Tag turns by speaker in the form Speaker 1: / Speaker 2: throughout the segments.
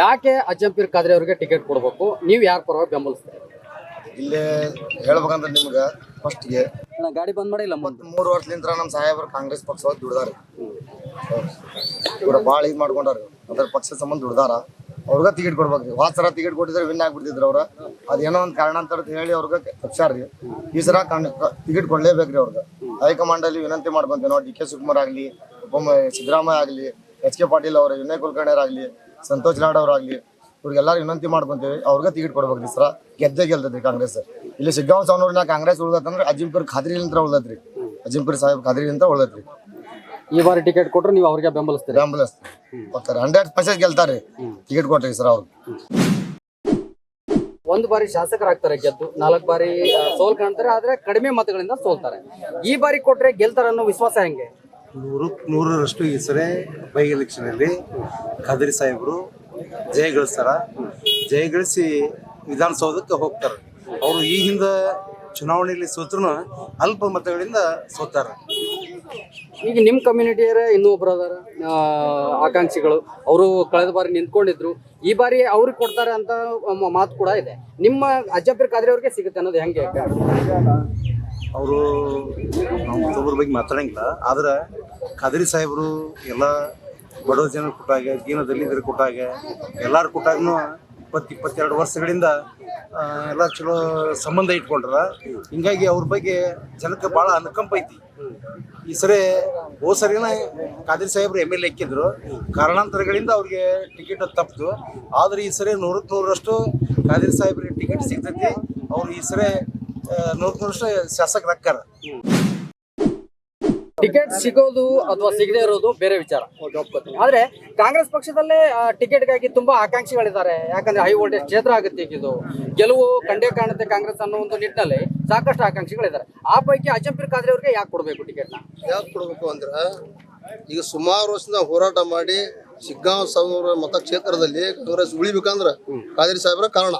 Speaker 1: ಯಾಕೆ ಅಜ್ಜಂಪೀರ್ ಖಾದ್ರಿ ಅವರಿಗೆ ಟಿಕೆಟ್ ಕೊಡಬೇಕು? ನೀವು ಯಾರ ಪರವಾಗಿ ಬೆಂಬಲಿಸ್ತೀರಿ?
Speaker 2: ಇಲ್ಲಿ ಹೇಳ್ಬೇಕಂದ್ರೆ ನಿಮ್ಗೆ ಫಸ್ಟ್ಗೆ
Speaker 1: ನಾ ಗಾಡಿ ಬಂದ್ ಮಾಡಿಲ್ಲ
Speaker 2: ಮೂರು ವರ್ಷದಿಂದ ನಮ್ಮ ಸಾಹೇಬರು ಕಾಂಗ್ರೆಸ್ ಪಕ್ಷ ದುಡ್ದಾರ. ಇವ್ರ ಭಾಳ ಇದು ಮಾಡ್ಕೊಂಡಾರ. ಅದ್ರ ಪಕ್ಷ ಸಂಬಂಧ ದುಡ್ದಾರ. ಅವ್ರಿಗೆ ಟಿಕೆಟ್ ಕೊಡ್ಬೇಕು ಹೋದ ಸರ ಟಿಕೆಟ್ ಕೊಟ್ಟಿದ್ರೆ ವಿನ್ ಆಗ್ಬಿಡ್ತಿದ್ರು ಅವ್ರ. ಅದೇನೋ ಒಂದು ಕಾರಣ ಅಂತ ಹೇಳಿ ಅವ್ರಿಗೆ ತಪ್ಸಾರ್ರಿ ಈ ಸರ ಟಿಕೆಟ್ ಕೊಡ್ಲೇಬೇಕ್ರಿ ಅವ್ರಿಗೆ. ಹೈಕಮಾಂಡ್ ಅಲ್ಲಿ ವಿನಂತಿ ಮಾಡ್ಕೊಂತೀವಿ. ನಾವು ಡಿ ಕೆ ಶಿವಕುಮಾರ್ ಆಗ್ಲಿ ಸಿದ್ದರಾಮಯ್ಯ ಆಗ್ಲಿ ಎಚ್ ಕೆ ಪಾಟೀಲ್ ಅವ್ರ ವಿನಯ್ ಕುಲಕರ್ಣಿ ಆಗ್ಲಿ ಸಂತೋಷ್ ಲಾಡ್ ಅವರಾಗ್ಲಿ ಇವ್ರಿಗೆಲ್ಲಾರು ವಿನಂತಿ ಮಾಡ್ಕೊಂತೀವಿ. ಅವ್ರಿಗೆ ಟಿಕೆಟ್ ಕೊಡ್ಬೇಕ್ರಿ ಸರ. ಗೆದ್ದೆ ಗೆಲ್ತದ್ರಿ ಕಾಂಗ್ರೆಸ್. ಇಲ್ಲಿ ಶಿಗ್ಗಾಂವ್ ಸಾವನೂರಿನ ಕಾಂಗ್ರೆಸ್ ಉಳ್ದತ್ತಂದ್ರೆ ಅಜಿಂಪುರ್ ಖಾದ್ರಿಲಿಂತ್ರ ಉಳ್ದತ್ರಿ. ಅಜಿಂಪುರ್ ಸಾಹೇಬ್ ಖಾದ್ರಿಲಿಂತ್ರ ಉಳ್ದತ್ರಿ.
Speaker 1: ಈ ಬಾರಿ ಟಿಕೆಟ್ ಕೊಟ್ರೆ ನೀವು ಅವ್ರಿಗೆ ಬೆಂಬಲಿಸ್ತೀರಿ.
Speaker 2: ಆಂಬುಲೆನ್ಸ್ ಹೋಗ್ತಾರೆ ಹಂಡ್ರೆಡ್ ಪರ್ಸೆಂಟ್ ಗೆಲ್ತಾರೆ. ಟಿಕೆಟ್ ಕೊಟ್ರಿ ಸರ್ ಅವ್ರು.
Speaker 1: ಒಂದು ಬಾರಿ ಶಾಸಕರಾಗ್ತಾರೆ ಗೆದ್ದು ನಾಲ್ಕು ಬಾರಿ ಸೋಲ್ ಕಾಣ್ತಾರೆ ಆದ್ರೆ ಕಡಿಮೆ ಮತಗಳಿಂದ ಸೋಲ್ತಾರೆ. ಈ ಬಾರಿ ಕೊಟ್ರೆ ಗೆಲ್ತಾರೆ ಅನ್ನೋ ವಿಶ್ವಾಸ ಹೆಂಗೆ?
Speaker 3: ನೂರು ನೂರರಷ್ಟು ಈ ಸರಿ ಬೈ ಎಲೆಕ್ಷನ್ ಅಲ್ಲಿ ಖಾದರಿ ಸಾಹೇಬರು ಜಯ ಗಳಿಸ್ತಾರ. ಜಯ ಗಳಿಸಿ ವಿಧಾನಸೌಧಕ್ಕೆ ಹೋಗ್ತಾರೆ. ಅವರು ಈ ಹಿಂದೆ ಚುನಾವಣೆಯಲ್ಲಿ ಸೋತ್ರು ಅಲ್ಪ ಮತಗಳಿಂದ ಸೋತಾರ
Speaker 1: ಈಗ ನಿಮ್ಮ ಕಮ್ಯುನಿಟಿಯರ ಇನ್ನೂ ಒಬ್ರು ಅದಾರ. ಆಕಾಂಕ್ಷಿಗಳು. ಅವರು ಕಳೆದ ಬಾರಿ ನಿಂತ್ಕೊಂಡಿದ್ರು. ಈ ಬಾರಿ ಅವ್ರಿಗೆ ಕೊಡ್ತಾರೆ ಅಂತ ಮಾತು ಕೂಡ ಇದೆ. ನಿಮ್ಮ ಅಜ್ಜಪ್ಪ ಖಾದ್ರಿ ಅವ್ರಿಗೆ ಸಿಗುತ್ತೆ ಅನ್ನೋದು ಹೆಂಗೆ?
Speaker 3: ಅವರು ಬಗ್ಗೆ ಮಾತಾಡಂಗಿಲ್ಲ. ಆದ್ರೆ ಖಾದರಿ ಸಾಹೇಬರು, ಎಲ್ಲ ಬಡವ ಜನರು ಕೊಟ್ಟಾಗ ದೀನ ದಲಿತರ ಕೊಟ್ಟಾಗ, ಎಲ್ಲರೂ ಕೊಟ್ಟಾಗನು ಇಪ್ಪತ್ತು, ಇಪ್ಪತ್ತೆರಡು ವರ್ಷಗಳಿಂದ ಎಲ್ಲ ಚಲೋ ಸಂಬಂಧ ಇಟ್ಕೊಂಡ್ರ. ಹಿಂಗಾಗಿ ಅವ್ರ ಬಗ್ಗೆ ಜನಕ್ಕೆ ಭಾಳ ಅನುಕಂಪ ಐತಿ. ಈ ಸರಿ ಹೋದ ಸರಿನ ಖಾದ್ರಿ ಸಾಹೇಬ್ರು ಎಂ ಎಲ್ ಎ ಹಾಕಿದ್ರು. ಕಾರಣಾಂತರಗಳಿಂದ ಅವ್ರಿಗೆ ಟಿಕೆಟ್ ತಪ್ಪಿತು ಆದ್ರೆ ಈ ಸರಿ ನೂರಕ್ಕೆ ನೂರರಷ್ಟು ಖಾದ್ರಿ ಸಾಹೇಬ್ರಿಗೆ ಟಿಕೆಟ್ ಸಿಗ್ತೈತಿ. ಅವ್ರು ಈ ಸರಿ ನೂರಕ್ಕೆ ನೂರಷ್ಟು ಶಾಸಕರಾಗ್ತಾರ
Speaker 1: ಟಿಕೆಟ್ ಸಿಗೋದು ಅಥವಾ ಸಿಗದೆ ಇರೋದು ಬೇರೆ ವಿಚಾರ. ಆದ್ರೆ ಕಾಂಗ್ರೆಸ್ ಪಕ್ಷದಲ್ಲೇ ಟಿಕೆಟ್ಗಾಗಿ ತುಂಬಾ ಆಕಾಂಕ್ಷಿಗಳಿದ್ದಾರೆ. ಯಾಕಂದ್ರೆ ಹೈ ವೋಲ್ಟೇಜ್ ಕ್ಷೇತ್ರ ಆಗುತ್ತೆ ಇದು ಗೆಲುವು ಕಂಡೇ ಕಾಣುತ್ತೆ ಕಾಂಗ್ರೆಸ್ ಅನ್ನೋ ಒಂದು ನಿಟ್ಟಿನಲ್ಲಿ ಸಾಕಷ್ಟು ಆಕಾಂಕ್ಷಿಗಳಿದ್ದಾರೆ. ಆ ಪೈಕಿ ಅಜಂಪಿರ್ ಖಾದ್ರಿ ಅವ್ರಿಗೆ ಯಾಕೆ ಕೊಡಬೇಕು ಟಿಕೆಟ್ನ?
Speaker 4: ಯಾಕೆ ಕೊಡಬೇಕು ಅಂದ್ರೆ ಈಗ ಸುಮಾರು ವರ್ಷದಿಂದ ಹೋರಾಟ ಮಾಡಿ ಶಿಗ್ಗಾಂವ್ ಸಾವಿರ ಮತಕ್ಷೇತ್ರದಲ್ಲಿ ಕಾಂಗ್ರೆಸ್ ಉಳಿಬೇಕಂದ್ರ ಖಾದ್ರಿ ಸಾಹೇಬ್ರ ಕಾರಣ.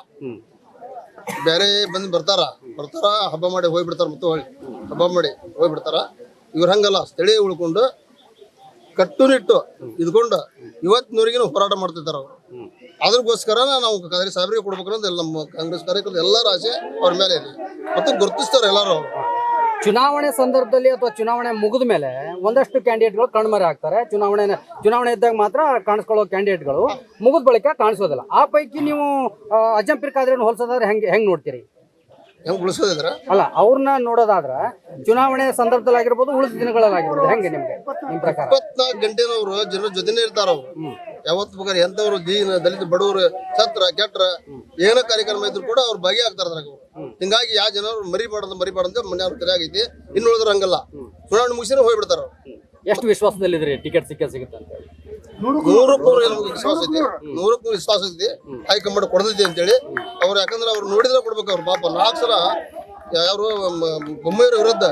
Speaker 4: ಬೇರೆ ಬಂದು ಬರ್ತಾರ. ಬರ್ತಾರ ಹಬ್ಬ ಮಾಡಿ ಹೋಗ್ಬಿಡ್ತಾರ ಮತ್ತೆ ಹೊಳ್ಳಿ ಹಬ್ಬ ಮಾಡಿ ಹೋಗ್ಬಿಡ್ತಾರ. ಇವ್ರ ಹಂಗಲ್ಲ, ಸ್ಥಳೀಯ ಉಳ್ಕೊಂಡು ಕಟ್ಟುನಿಟ್ಟು ಇದ್ಕೊಂಡು ಇವತ್ತಿನವರೆಗಿನ ಹೋರಾಟ ಮಾಡ್ತಿದ್ದಾರೆ ಅವರು. ಅದ್ರಗೋಸ್ಕರ ನಾವು ಕಾದಿರಿ ಸಾಹೇಬರಿಗೆ ಕೊಡ್ಬೇಕು ಎಲ್ಲ ನಮ್ಮ ಕಾಂಗ್ರೆಸ್ ಕಾರ್ಯಕರ್ತರು ಎಲ್ಲರ ಆಸೆ ಅವ್ರ ಮೇಲೆ ಇದೆ. ಮತ್ತು ಗುರುತಿಸ್ತಾರೆ ಎಲ್ಲರೂ
Speaker 1: ಚುನಾವಣೆ ಸಂದರ್ಭದಲ್ಲಿ ಅಥವಾ ಚುನಾವಣೆ ಮುಗಿದ ಮೇಲೆ ಒಂದಷ್ಟು ಕ್ಯಾಂಡಿಡೇಟ್ಗಳು ಕಣ್ಮರೆ ಆಗ್ತಾರೆ. ಚುನಾವಣೆ ಚುನಾವಣೆ ಇದ್ದಾಗ ಮಾತ್ರ ಕಾಣಿಸ್ಕೊಳ್ಳೋ ಕ್ಯಾಂಡಿಡೇಟ್ಗಳು ಮುಗಿದ ಬಳಿಕ ಕಾಣಿಸೋದಿಲ್ಲ. ಆ ಪೈಕಿ ನೀವು ಅಜಂಪಿರ್ ಕಾದ್ರೆ ಹೋಲಿಸೋದಾದ್ರೆ ಹೆಂಗೆ ಹೆಂಗ್ ನೋಡ್ತೀರಿ?
Speaker 4: ಹೆಂಗ್ ಉಳಿಸೋದಿದ್ರ
Speaker 1: ಅಲ್ಲ ಅವ್ರನ್ನ ನೋಡೋದಾದ್ರ ಚುನಾವಣೆ ಸಂದರ್ಭದಲ್ಲಿ ಆಗಿರ್ಬೋದು ಉಳಿದ ದಿನಗಳಲ್ಲಾಗಿರ್ಬೋದು. ಹೆಂಗೆ ನಿಮ್ಗೆ ನಿಮ್ ಪ್ರಕಾರ?
Speaker 4: ಇಪ್ಪತ್ನಾಲ್ಕು ಗಂಟೆನವ್ರು ಜನರ ಜೊತೆನೇ ಇರ್ತಾರ ಅವ್ರು. ಯಾವತ್ತು ಬೇಕಾದ್ರೆ ಎಂತವ್ರು ದೀನ ದಲಿತ ಬಡವರು ಸತ್ರ ಕೆಟ್ರ ಏನೋ ಕಾರ್ಯಕ್ರಮ ಇದ್ರು ಕೂಡ ಅವ್ರು ಭಾಗಿಯಾಗ್ತಾರ ಅದ್ರಾಗ ಅವ್ರು. ಹಿಂಗಾಗಿ ಯಾವ ಜನರು ಮರಿಬಾರ್ದು ಮರಿಬಾರ್ದು ಮನೆಯವ್ರ ತಲೆ ಆಗೈತಿ. ಇನ್ನು ಉಳಿದ್ರ ಹಂಗಲ್ಲ. ಚುನಾವಣೆ ಮುಗಿಸಿನ ಹೋಗ್ಬಿಡ್ತಾರ ಅವ್ರು.
Speaker 1: ಎಷ್ಟು ವಿಶ್ವಾಸದಲ್ಲಿದ್ರಿ ಟಿಕೆಟ್ ಸಿಕ್ಕ ಸಿಗುತ್ತೆ ಅಂತ ಹೇಳಿ.
Speaker 4: ವಿಶ್ವಾಸ ಇದೆ. ನೂರಕ್ಕೂ ನೂರು ವಿಶ್ವಾಸ ಐತಿ ಹೈಕಮಾಂಡ್ ಕೊಡ್ತೈತಿ ಅಂತೇಳಿ. ಅವ್ರು ಯಾಕಂದ್ರೆ ಅವ್ರು ನೋಡಿದ್ರೆ ಕೊಡ್ಬೇಕು ಅವ್ರು ಪಾಪ. ನಾಲ್ಕು ಸಲ ಯಾರು ಬೊಮ್ಮೆಯವ್ರ ವಿರುದ್ಧ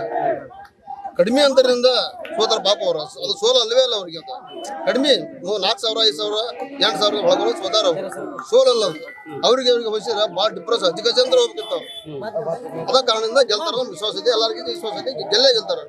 Speaker 4: ಕಡಿಮೆ ಅಂತರಿಂದ ಸೋತಾರ ಪಾಪ ಅವ್ರ. ಅದು ಸೋಲ ಅಲ್ಲವೇ ಅಲ್ಲ ಅವ್ರಿಗೆ ಅಂತ ಕಡಿಮೆ. ನೂ- ನಾಲ್ಕು ಸಾವಿರ ಐದು ಸಾವಿರ ಎಂಟು ಸಾವಿರ ಒಳಗಡೆ ಸೋತಾರ ಅವ್ರು. ಸೋಲ ಅಲ್ಲ ಅವ್ರಿಗೆ ಅವ್ರಿಗೆ ವಹಿಸಿದ್ರೆ ಭಾಳ ಡಿಪ್ರೆಸ್ ಅಧಿಕ ಚಂದ್ರ ಹೋಗ್ಬೇಕಿತ್ತು ಅದ ಕಾರಣದಿಂದ ಗೆಲ್ತಾರ ವಿಶ್ವಾಸ ಇದೆ. ಎಲ್ಲರಿಗೂ ವಿಶ್ವಾಸ ಇದೆ. ಗೆಲ್ಲೇ ಗೆಲ್ತಾರ.